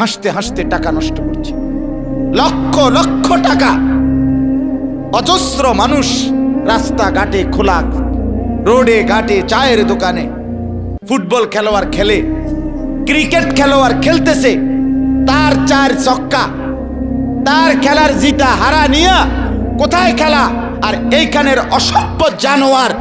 হাসতে হাসতে টাকা নষ্ট করছে। লক্ষ লক্ষ টাকা। অজস্র মানুষ রাস্তাঘাটে খোলা রোডে, ঘাটে, চায়ের দোকানে, ফুটবল খেলোয়াড় খেলে, ক্রিকেট খেলোয়াড় খেলতেছে, তার চার চক্কা তার খেলার জিতা হারা নিয়া কোথায় খেলা? আর এইখানের অসভ্য জানোয়ার,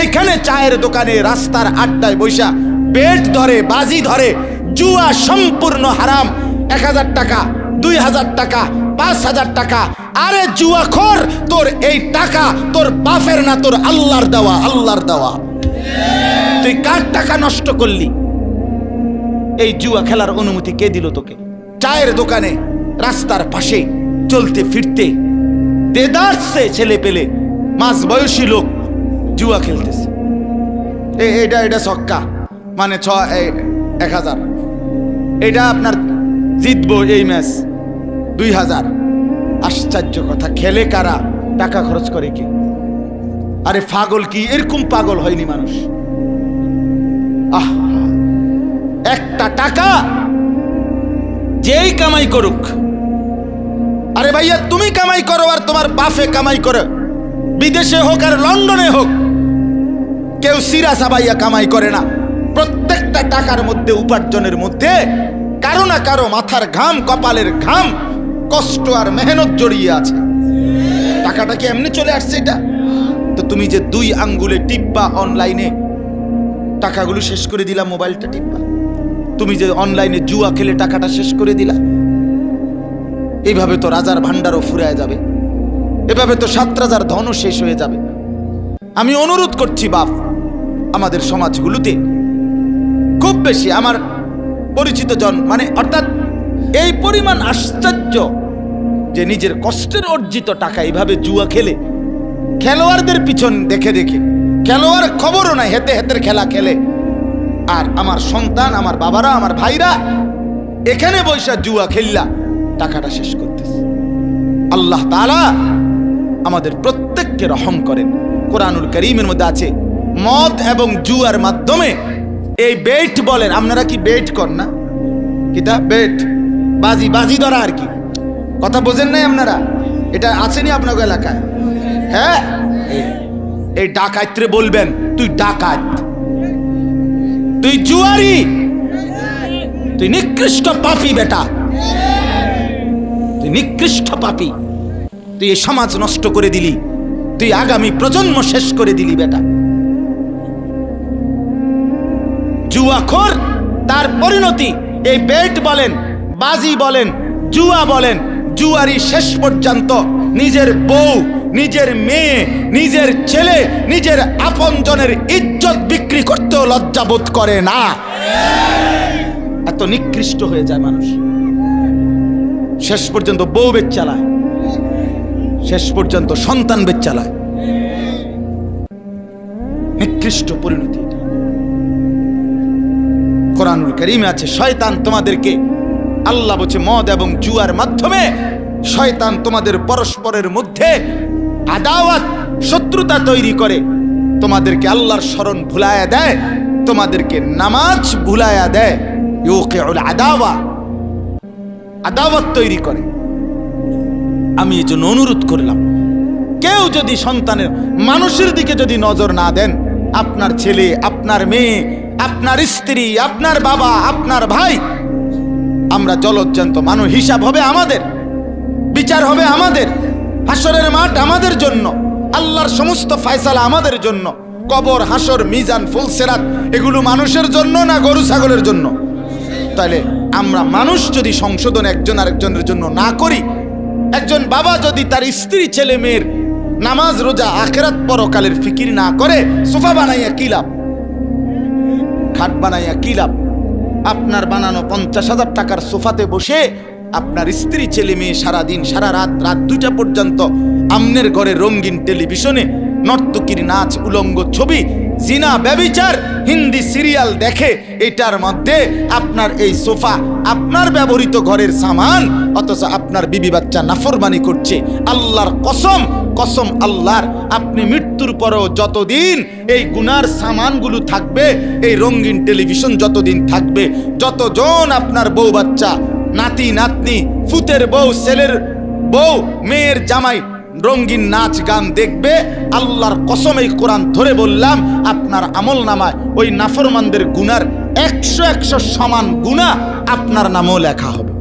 এইখানে চায়ের দোকানে রাস্তার আড্ডায় বৈশা পেট ধরে, বাজি ধরে জুয়া সম্পূর্ণ হারাম। এক হাজার টাকা, দুই হাজার টাকা, পাঁচ হাজার টাকা। আরে জুয়া খোর, তোর এই টাকা তোর বাপের না, তোর আল্লাহর দেওয়া আল্লাহর দেওয়া। তুই কার টাকা নষ্ট করলি? এই জুয়া খেলার অনুমতি কে দিল তোকে? চায়ের দোকানে, রাস্তার পাশে, চলতে ফিরতে। দেদারসে ছেলে পেলে, মাঝ বয়সী লোক জুয়া খেলতেছে। এটা এটা ছক্কা। মানে ছ এক হাজার। এটা আপনার জিতবো এই ম্যাচ। দুই হাজার। আশ্চর্য কথা। খেলে কারা? টাকা খরচ করে কি? আরে পাগল কি? এরকম পাগল হয়নি মানুষ। আহ! একটা টাকা যেই কামাই করুক। আরে ভাইয়া, তুমি কামাই করো আর তোমার বাফে কামাই করো। বিদেশে হোক আর লন্ডনে হোক। কেউ সিরা সাবাইয়া কামাই করে না। প্রত্যেকটা টাকার মধ্যে, উপার্জনের মধ্যে, কারও না কারও মাথার ঘাম, কপালের ঘাম, কষ্ট আর মেহনত জড়িয়ে আছে। টাকাটা কি এমনি চলে আসছে এটা? তো তুমি যে দুই আঙ্গুলে টিপ্পা অনলাইনে টাকাগুলো শেষ করে দিলা, মোবাইলটা টিপ্পা। তুমি যে অনলাইনে জুয়া খেলে টাকাটা শেষ করে দিলা। এইভাবে তো রাজার ভান্ডারও ফুরায় যাবে। এভাবে তো সাত রাজার ধনও শেষ হয়ে যাবে। আমি অনুরোধ করছি, বাপ, আমাদের সমাজগুলোতে বেশি আমার পরিচিত জন। মানে অর্থাৎ এই পরিমাণ আশ্চর্য যে নিজের কষ্টের অর্জিত টাকা এইভাবে জুয়া খেলে, খেলোয়াড়দের পিছন দেখে দেখে, খেলোয়াড় খবরও নাই, হেতে হেতের খেলা খেলে। আর আমার সন্তান, আমার বাবারা, আমার ভাইরা, এখানে বৈশা জুয়া খেললা, টাকাটা শেষ করতেছে। আল্লাহ তাআলা আমাদের প্রত্যেককে রহম করেন। কোরআনুল করিমের মধ্যে আছে মদ এবং জুয়ার মাধ্যমে এই বেট বলেন, আপনারা কি বেট কর না? কিতা? বেট। বাজি বাজি ধরা আর কি? কথা বোঝেন নাই আপনারা? এটা আসেনি আপনার এলাকায়? হ্যাঁ? এই- ডাকাইত্রে বলবেন, তুই ডাকাত। তুই জুয়ারি। তুই নিকৃষ্ট পাপি বেটা। তুই নিকৃষ্ট পাপি। তুই এই সমাজ নষ্ট করে দিলি। তুই আগামী প্রজন্ম শেষ করে দিলি বেটা। জুয়াখোর তার পরিণতি, এই বেট বলেন, বাজি বলেন, জুয়া বলেন জুয়ারি শেষ পর্যন্ত নিজের বউ, নিজের মেয়ে, নিজের ছেলে, নিজের আপনজনের ইজ্জত বিক্রি করতেও লজ্জাবোধ করে না। এত নিকৃষ্ট হয়ে যায় মানুষ। শেষ পর্যন্ত বউ বেচ চালায়। শেষ পর্যন্ত সন্তান বেচ চালায়। নিকৃষ্ট পরিণতি। কোরআনুল করিমে আছে, শয়তান তোমাদেরকে, আল্লাহ বলছে মদ এবং জুয়ার মাধ্যমে শয়তান তোমাদের পরস্পরের মধ্যে আদাওয়াত, শত্রুতা তৈরি করে। তোমাদেরকে আল্লাহর স্মরণ ভুলায়া দেয়, তোমাদেরকে নামাজ ভুলায়া দেয়। আদাওয়া, আদাওয়াত তৈরি করে। আমি এই জন্য অনুরোধ করলাম, কেউ যদি সন্তানের, মানুষের দিকে যদি নজর না দেন, আপনার ছেলে, আপনার মেয়ে আপনার স্ত্রী, আপনার বাবা, আপনার ভাই, আমরা জলজ্জান্ত মানুষ, হিসাব হবে আমাদের, বিচার হবে আমাদের, হাসরের মাঠ আমাদের জন্য, আল্লাহর সমস্ত ফয়সালা আমাদের জন্য, কবর, হাসর, মিজান ফুলসেরাত এগুলো মানুষের জন্য না গরু, ছাগলের জন্য? তাহলে আমরা মানুষ যদি সংশোধন একজন আরেকজনের জন্য না করি, একজন বাবা যদি তার স্ত্রী, ছেলে, মেয়ের নামাজ, রোজা, আখেরাত পরকালের ফিকির না করে, সোফা বানাইয়া কি লাভ? খাট বানাইয়া কি লাভ? আপনার বানানো পঞ্চাশ হাজার টাকার সোফাতে বসে আপনার স্ত্রী, ছেলে মেয়ে সারাদিন, সারা রাত রাত দুইটা পর্যন্ত আমনের ঘরে রঙিন টেলিভিশনে নর্তকীর নাচ, উলঙ্গ ছবি জিনা ব্যবিচার হিন্দি সিরিয়াল দেখে এটার মধ্যে আপনার এই সোফা আপনার ব্যবহৃত ঘরের সামান, অথচ আপনার বিবি বাচ্চা নাফরমানি করছে। আল্লাহর কসম কসম আল্লাহর। আপনি মৃত্যুর পরেও যতদিন এই গুনার সামানগুলো থাকবে, এই রঙিন টেলিভিশন যতদিন থাকবে, যতজন আপনার বউ বাচ্চা, নাতি, নাতনি, ফুতের বউ, ছেলের বউ, মেয়ের জামাই রঙ্গিন নাচ গান দেখবে, আল্লাহর কসম এই কোরআন ধরে বললাম, আপনার আমল নামায় ওই নাফরমানদের গুনার একশো একশো সমান গুণা আপনার নামও লেখা হবে।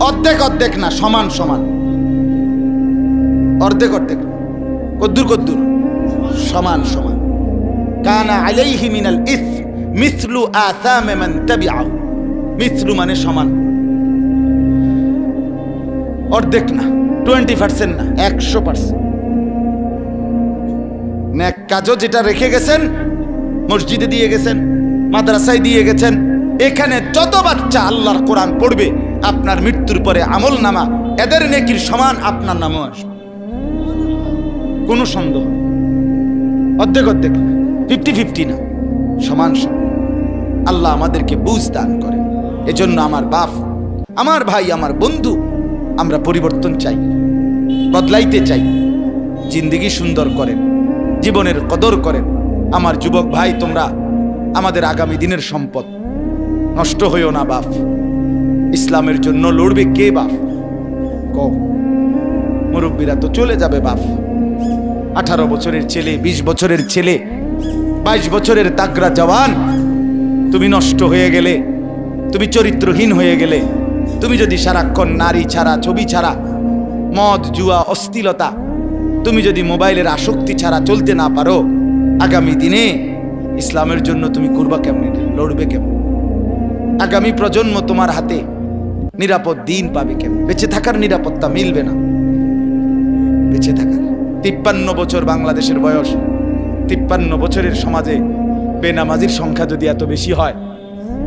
অর্ধেক অর্ধেক না, সমান সমান। অর্ধেক অর্ধেক। কদ্দুর কদ্দুর। সমান সমান। কানা আলাইহি মিনাল ইস মিসলু আসামে মান তাবিআহু। মিসলু মানে সমান। অর্ধেক না। টোয়েন্টি পার্সেন্ট না। একশো পার্সেন্ট। ন্যাক কাজও যেটা রেখে গেছেন, মসজিদে দিয়ে গেছেন, মাদ্রাসায় দিয়ে গেছেন, এখানে যত বাচ্চা আল্লাহর কোরআন পড়বে, আপনার মৃত্যুর পরে আমল নামা, এদের নেকির সমান আপনার নামও আসবে। কোনো সন্দেহ অর্ধেক অর্ধেক ফিফটি ফিফটি না। সমান সমান। আল্লাহ আমাদেরকে বুঝ দান করে এজন্য আমার বাপ, আমার ভাই, আমার বন্ধু আমরা পরিবর্তন চাই, বদলাইতে চাই, জিন্দিগি সুন্দর করেন, জীবনের কদর করেন। আমার যুবক ভাই, তোমরা আমাদের আগামী দিনের সম্পদ। নষ্ট হইও না বাপ, ইসলামের জন্য লড়বে কে বাপ? কও, মুরব্বীরা তো চলে যাবে বাপ। আঠারো বছরের ছেলে ২০ বছরের ছেলে, বাইশ বছরের তাগরা জওয়ান। তুমি নষ্ট হয়ে গেলে, তুমি চরিত্রহীন হয়ে গেলে তুমি যদি সারাক্ষণ নারী ছাড়া, ছবি ছাড়া, মদ, জুয়া অস্থিলতা তুমি যদি মোবাইলের আসক্তি ছাড়া চলতে না পারো, আগামী দিনে ইসলামের জন্য তুমি করবা কেমনে? লড়বে কেমন? আগামী প্রজন্ম তোমার হাতে নিরাপদ দিন পাবে কেমন? বেঁচে থাকার নিরাপত্তা মিলবে না। বেঁচে থাকার। তিপ্পান্ন বছর বাংলাদেশের বয়স। তিপ্পান্ন বছরের সমাজে বেনামাজির সংখ্যা যদি এত বেশি হয়,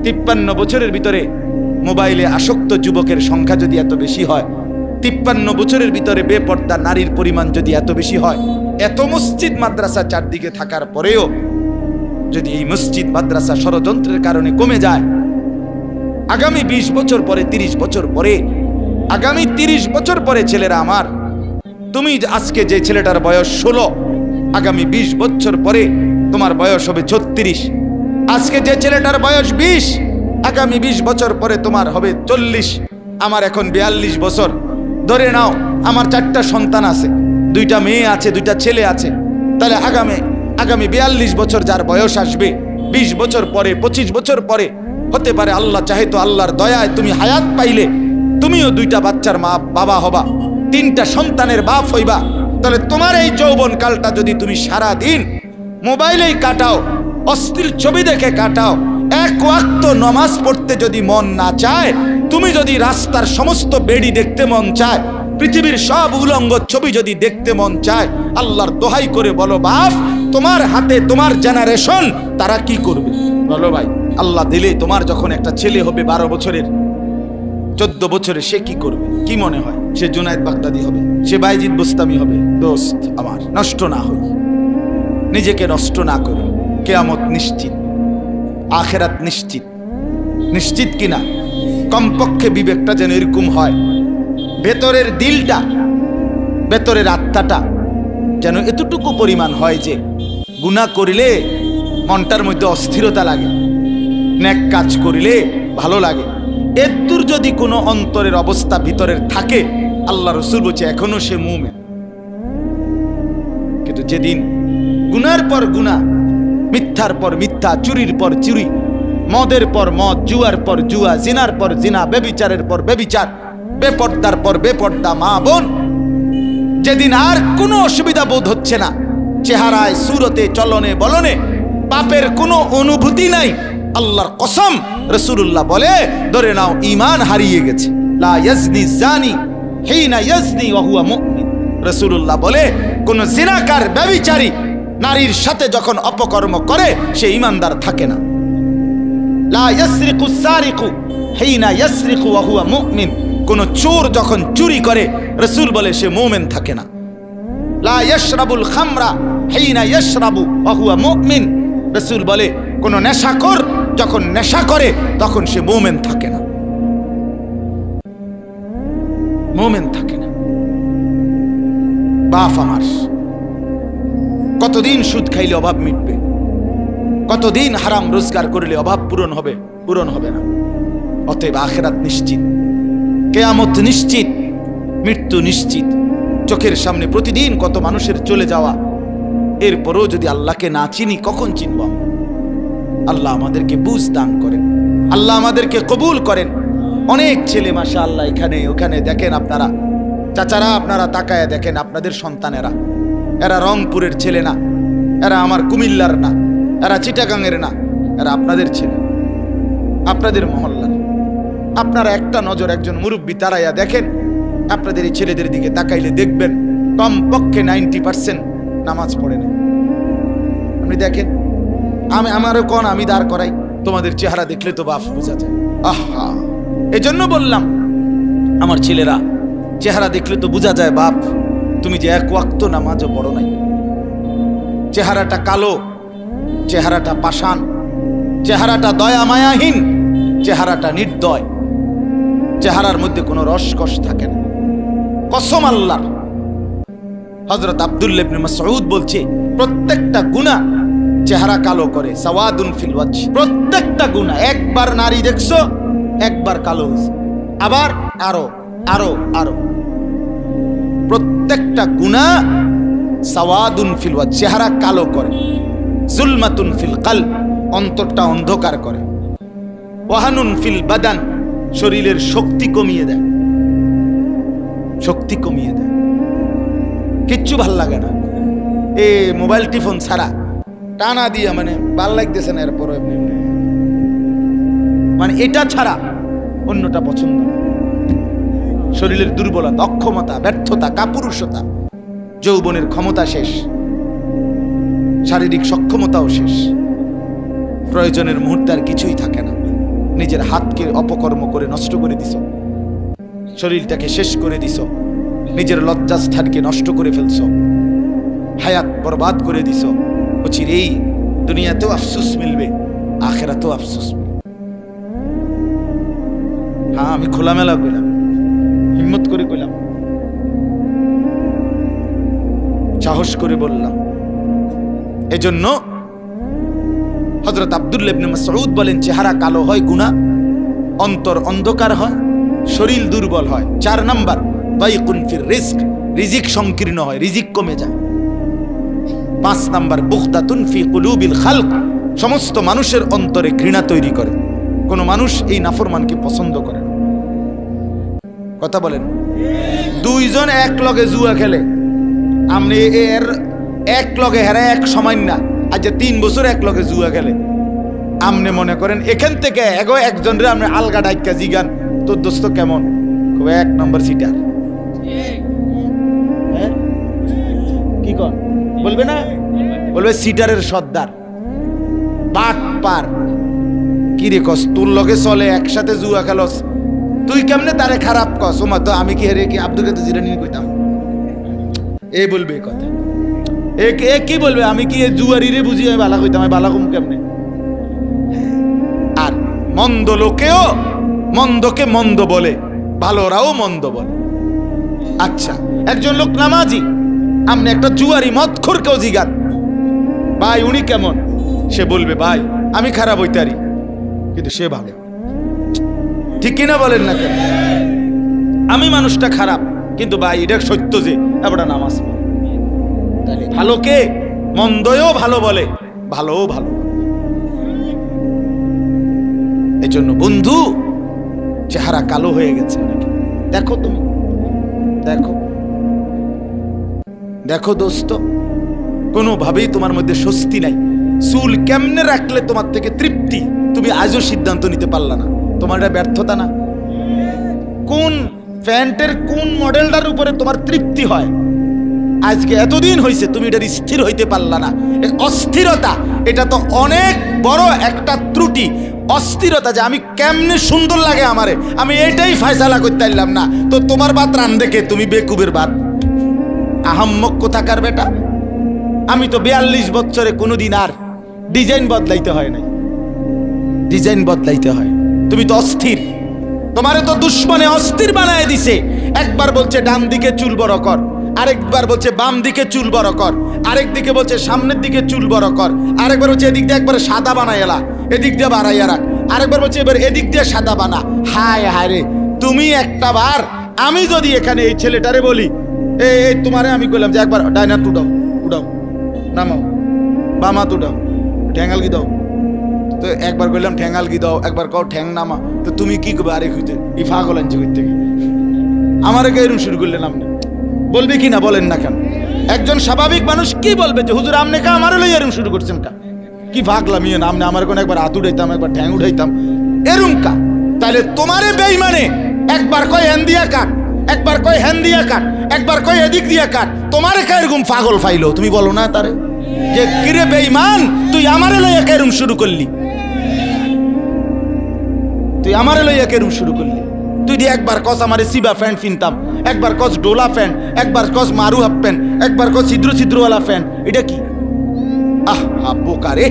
তিপ্পান্ন বছরের ভিতরে মোবাইলে আসক্ত যুবকের সংখ্যা যদি এত বেশি হয়, তিপ্পান্ন বছরের ভিতরে বেপর্দা নারীর পরিমাণ যদি এত বেশি হয়, এত মসজিদ মাদ্রাসা চারদিকে থাকার পরেও যদি এই মসজিদ মাদ্রাসা ষড়যন্ত্রের কারণে কমে যায়, আগামী ২০ বছর পরে ৩০ বছর পরে, আগামী ৩০ বছর পরে ছেলেরা আমার, তুমি আজকে যে ছেলেটার বয়স ষোলো, আগামী ২০ বছর পরে তোমার বয়স হবে ছত্রিশ, আজকে যে ছেলেটার বয়স বিশ আগামী ২০ বছর পরে তোমার হবে চল্লিশ। আমার এখন বিয়াল্লিশ বছর। ধরে নাও, আমার চারটা সন্তান আছে। দুইটা মেয়ে আছে, দুইটা ছেলে আছে। তাহলে আগামী আগামী বিয়াল্লিশ বছর যার বয়স আসবে ২০ বছর পরে ২৫ বছর পরে, হতে পারে আল্লাহ চাহে তো আল্লাহর দয়ায় তুমি হায়াত পাইলে, তুমিও দুইটা বাচ্চার মা, বাবা হবা, তিনটা সন্তানের বাপ হইবা। তাহলে তোমার এই যৌবন কালটা যদি তুমি সারা দিন মোবাইলেই কাটাও অস্থির ছবি দেখে কাটাও এক ওয়াক্ত নমাজ পড়তে যদি মন না চায়, তুমি যদি রাস্তার সমস্ত বেড়ি দেখতে মন চায়, পৃথিবীর সব উলঙ্গ ছবি যদি দেখতে মন চায়, আল্লাহর দোহাই করে বলো, বাপ, তোমার হাতে তোমার জেনারেশন তারা কি করবে? বলো ভাই, আল্লাহ দিলে তোমার যখন একটা ছেলে হবে বারো বছরের, চোদ্দ বছরে সে কি করবে? কি মনে হয়? সে জুনায়দ বাগদাদি হবে, সে বাইজিদ বুস্তামি হবে। দোস্ত আমার, নষ্ট না হই। নিজেকে নষ্ট না করে। কেয়ামত নিশ্চিত। আখেরাত নিশ্চিত। নিশ্চিত কিনা? কমপক্ষে বিবেকটা যেন এরকম হয়। ভেতরের দিলটা, ভেতরের আত্মাটা যেন এতটুকু পরিমাণ হয় যে গুনাহ করিলে মনটার মধ্যে অস্থিরতা লাগে। ন্যাক কাজ করিলে ভালো লাগে। এদুর যদি কোনো অন্তরের অবস্থা ভিতরের থাকে, আল্লাহ রসুল বলছে, এখনও সে মুমে কিন্তু যেদিন গুনার পর গুনা মিথ্যার পর মিথ্যা, চুরির পর চুরি, মদের পর মদ, জুয়ার পর জুয়া, জিনার পর জিনা, বেবিচারের পর বেবিচার, বেপর্দার পর বেপর্দা, মা বোন। যেদিন আর কোনো অসুবিধা বোধ হচ্ছে না, চেহারায়, সুরতে, চলনে, বলনে, পাপের কোনো অনুভূতি নাই। আল্লাহর কসম রসুল্লাহ বলে, ধরে নাও ইমান হারিয়ে গেছে। লা জানি হুয়া মুমিন। রসুল্লাহ বলে, কোন জিনাকার ব্যভিচারী নারীর সাথে যখন অপকর্ম করে, সে ইমানদার থাকে না। কোন চোর যখন চুরি করে, রসুল বলে সে মোমেন থাকে না। লা ইয়াশরাবুল খামরা হিনা ইয়াশরাবু ওয়া হুয়া মুমিন। রসুল বলে, কোন নেশাখোর যখন নেশা করে, তখন সে মোমেন থাকে না। মোমেন থাকে না। বাপ আমার। কতদিন সুদ খাইলে অভাব মিটবে? কতদিন হারাম রোজগার করলে অভাব পূরণ হবে? পূরণ হবে না। অতএব আখেরাত নিশ্চিত। কেয়ামত নিশ্চিত, মৃত্যু নিশ্চিত। চোখের সামনে প্রতিদিন কত মানুষের চলে যাওয়া। এরপরও যদি আল্লাহকে না চিনি, কখন চিনব আল্লাহ আমাদেরকে বুঝ দান করেন। আল্লাহ আমাদেরকে কবুল করেন। অনেক ছেলে মাসা আল্লাহ এখানে, ওখানে দেখেন আপনারা। চাচারা, আপনারা তাকায় দেখেন আপনাদের সন্তানেরা। এরা রংপুরের ছেলে না, এরা আমার কুমিল্লার না, এরা চিটাগাংয়ের না, এরা আপনাদের ছেলে, আপনাদের মহল্লার। আপনারা একটা নজর একজন মুরব্বী তারাইয়া দেখেন, আপনাদের এই ছেলেদের দিকে তাকাইলে দেখবেন কমপক্ষে নাইনটি পার্সেন্ট নামাজ পড়ে না। আপনি দেখেন, আমি আমারও কোন আমি দাঁড় করাই, তোমাদের চেহারা দেখলে তো বাফ বোঝা যায়। আহা, এজন্য বললাম, আমার ছেলেরা, চেহারা দেখলে তো বোঝা যায় বাপ তুমি যে এক ওয়াক্ত নামাজও পড়ো নাই। চেহারাটা কালো, চেহারাটা পাষাণ, চেহারাটা দয়া মায়াহীন চেহারাটা নির্দয়। চেহারার মধ্যে কোনো রসকস থাকে না। কসম আল্লাহর। হজরত আব্দুল্লেবনে মাসউদ বলছে, প্রত্যেকটা গুণা চেহারা কালো করে, সাওয়াদুন ফিলওয়াজ প্রত্যেকটা গুণা একবার নারী দেখছ, একবার কালো আবার আরও আরও আরও। প্রত্যেকটা গুণা সাওয়াদুন ফিল ওয়াজহ চেহারা কালো করে, জুলমাতুন ফিল কাল অন্তরটা অন্ধকার করে। ওয়াহানুন ফিল বাদান, শরীরের শক্তি কমিয়ে দেয়। শক্তি কমিয়ে দেয়। কিচ্ছু ভালো লাগে না। এ মোবাইল টিফোন ছাড়া। টানা দিয়া মানে ভালো লাগতেছে না এরপর। মানে এটা ছাড়া অন্যটা পছন্দ না। শরীরের দুর্বলতা, অক্ষমতা, ব্যর্থতা, কাপুরুষতা। যৌবনের ক্ষমতা শেষ। শারীরিক সক্ষমতাও শেষ। প্রয়োজনের মুহূর্তে আর কিছুই থাকে না। নিজের হাতকে অপকর্ম করে নষ্ট করে দিছ। শরীরটাকে শেষ করে দিছ। নিজের লজ্জাস্থানকে নষ্ট করে ফেলছ। হায়াত বরবাদ করে দিছ। বলছির এই দুনিয়াতেও আফসুস মিলবে, আখেরাতেও আফসুস মিলবে। হ্যাঁ আমি খোলামেলা কইলাম হিম্মত করে কইলাম। সাহস করে বললাম। এজন্য হজরত মাসউদ বলেন, চেহারা কালো হয় গুণা অন্তর অন্ধকার হয়, শরীর দুর্বল হয়। চার নাম্বার দাইকুন ফির রিস্ক রিজিক সংকীর্ণ হয়, রিজিক কমে যায়। পাঁচ নাম্বার বুখদাতুন ফি কুলুবিল খালক, সমস্ত মানুষের অন্তরে ঘৃণা তৈরি করে। কোনো মানুষ এই নাফরমানকে পছন্দ করে কথা বলেন। দুইজন এক লগে জুয়া খেলে। আপনি এর এক লগে হেরা এক সময় না আজ যে তিন বছর এক লগে জুয়া খেলে। আপনি মনে করেন, এখান থেকে এগো একজন রে আপনি আলগা ডাইকা জিগান, তোর দোস্ত কেমন? এক নম্বর সিটার। হ্যাঁ? কি কর বলবে না? বলবে সিটারের সর্দার। পাট পার কি রে কস, তোর লগে চলে, একসাথে জুয়া খেলস। তুই কেমনে তারে খারাপ কস? ওমা, তো আমি কি হেরে কি আব্দুল কাদের জিরানি কইতাম? এ বলবে কথা। এ এ কি বলবে? আমি কি জুয়ারি রে বুঝি আমি বালা কইতাম? বালা কম কেমনে? আর মন্দ লোকেও মন্দকে মন্দ বলে, ভালোরাও মন্দ বলে। আচ্ছা একজন লোক নামাজি আপনি একটা জুয়ারি মদখোরকেও জিগান। ভাই, উনি কেমন? সে বলবে, ভাই, আমি খারাপ হইতারি। কিন্তু সে ভালো। ঠিক কিনা বলেন না আমি মানুষটা খারাপ, কিন্তু ভাই, এটা সত্য যে, এবার নামাজ পড়ে। তাহলে ভালোকে মন্দও ভালো বলে, ভালোও ভালো। এই জন্য বন্ধু, চেহারা কালো হয়ে গেছে নাকি? দেখো তুমি, দেখো। দেখো দোস্ত, কোনোভাবেই তোমার মধ্যে স্বস্তি নাই। চুল কেমনে রাখলে তোমার থেকে তৃপ্তি? তুমি আজও সিদ্ধান্ত নিতে পারলা না। তোমার এটা ব্যর্থতা না। কোন প্যান্টের কোন মডেলটার উপরে তোমার তৃপ্তি হয়? আজকে এতদিন হয়েছে তুমি এটার স্থির হইতে পারলা না। অস্থিরতা, এটা তো অনেক বড় একটা ত্রুটি। অস্থিরতা যে আমি কেমনে সুন্দর লাগে আমারে। আমি এটাই ফায়সালা করতে পারলাম না। তো তোমার বাত রান দেখে তুমি বেকুবের বাত। আহাম্মক কোথাকার বেটা? আমি তো বিয়াল্লিশ বছরে কোনোদিন আর ডিজাইন বদলাইতে হয় নাই। ডিজাইন বদলাইতে হয়। তুমি তো অস্থির। তোমারে তো দুশ্মনে অস্থির বানায় দিছে। একবার বলছে ডান দিকে চুল বড় কর, আরেকবার বলছে বাম দিকে চুল বড় কর, আরেক দিকে বলছে সামনের দিকে চুল বড় কর, আরেকবার বলছে এদিক দিয়ে একবারে সাদা বানাই এলা, এদিক দিয়ে বাড়াইয়া রাখ, আরেকবার বলছে এবার এদিক দিয়ে সাদা বানা। হায় হায় রে, তুমি একটা বার আমি যদি এখানে এই ছেলেটারে বলি এই তোমারে আমি কইলাম যে একবার ডাইনার তুডাও উডাও নামাও, বামা ঠ্যাঙ্গাল কি দাও তো একবার কইলাম ঠ্যাঙ্গাল কি দাও, একবার কও ঠ্যাং নামা। তো তুমি কি করবে আরে হইতে এই ফাগল আনছে কই থেকে আমারে কে এরকম শুরু করলেন আপনি বলবে কি না বলেন না কেন? একজন স্বাভাবিক মানুষ কি বলবে যে, হুজুর, আপনি কা আমারে লই এরকম শুরু করছেন কা? কি ভাগলাম ইয়ে না আপনি আমার কোন একবার হাত উঠাইতাম, একবার ঠ্যাং উঠাইতাম। এরম কা? তাহলে তোমারে বেইমানে একবার কয় হ্যান দিয়া কাট, একবার কয় হ্যান দিয়া কাট, একবার কয় এদিক দিয়া কাট। তোমারে কা এরকম পাগল ফাইলো? তুমি বলো না তারে? যে, কিরে বেইমান, তুই আমারে লইয়া কেরম শুরু করলি? আমারে লইয়া কেরম শুরু করলি? তুই দিয়ে একবার কস আমারে সিবা ফ্যান কিনতাম একবার কস ডোলা ফ্যান, একবার কস মারু হাফ প্যান্ট, একবার কস ছিদ্র ছিদ্রওয়ালা ফ্যান, এটা কি? আহ, হা, বোকা রে।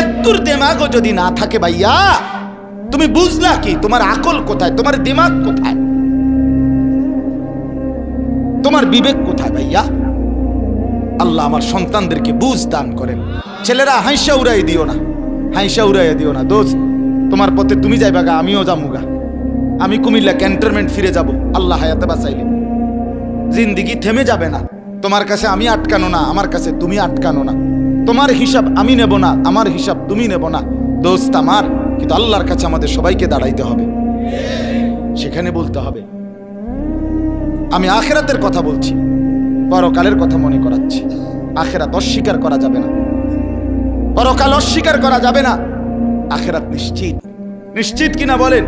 এত্তুর দেমাগও যদি না থাকে ভাইয়া, তুমি বুঝলা কি, তোমার আকল কোথায়, তোমার দিমাগ কোথায়? তোমার বিবেক কোথায় ভাইয়া? আল্লাহ আমার সন্তানদেরকে বুঝ দান করেন। ছেলেরা হাইসা উড়াই দিও না, হাইসা উড়াই দিও না, দোস্ত। তোমার পথে তুমি যাইবা গা, আমিও যামুগা আমি কুমিল্লা ক্যান্টনমেন্ট ফিরে যাব, আল্লাহ হায়াতে বাঁচাইলে। জিন্দিগি থেমে যাবে না। তোমার কাছে আমি আটকানো না, আমার কাছে তুমি আটকানো না। তোমার হিসাব আমি নেব না, আমার হিসাব তুমি নেব না। দোস্ত আমার, কিন্তু আল্লাহর কাছে আমাদের সবাইকে দাঁড়াইতে হবে। সেখানে বলতে হবে, আমি আখেরাতের কথা বলছি, পরকালের কথা মনে করাচ্ছি। আখেরাত অস্বীকার করা যাবে না। পরকাল অস্বীকার করা যাবে না। আখেরাত নিশ্চিত। নিশ্চিত কিনা বলেন?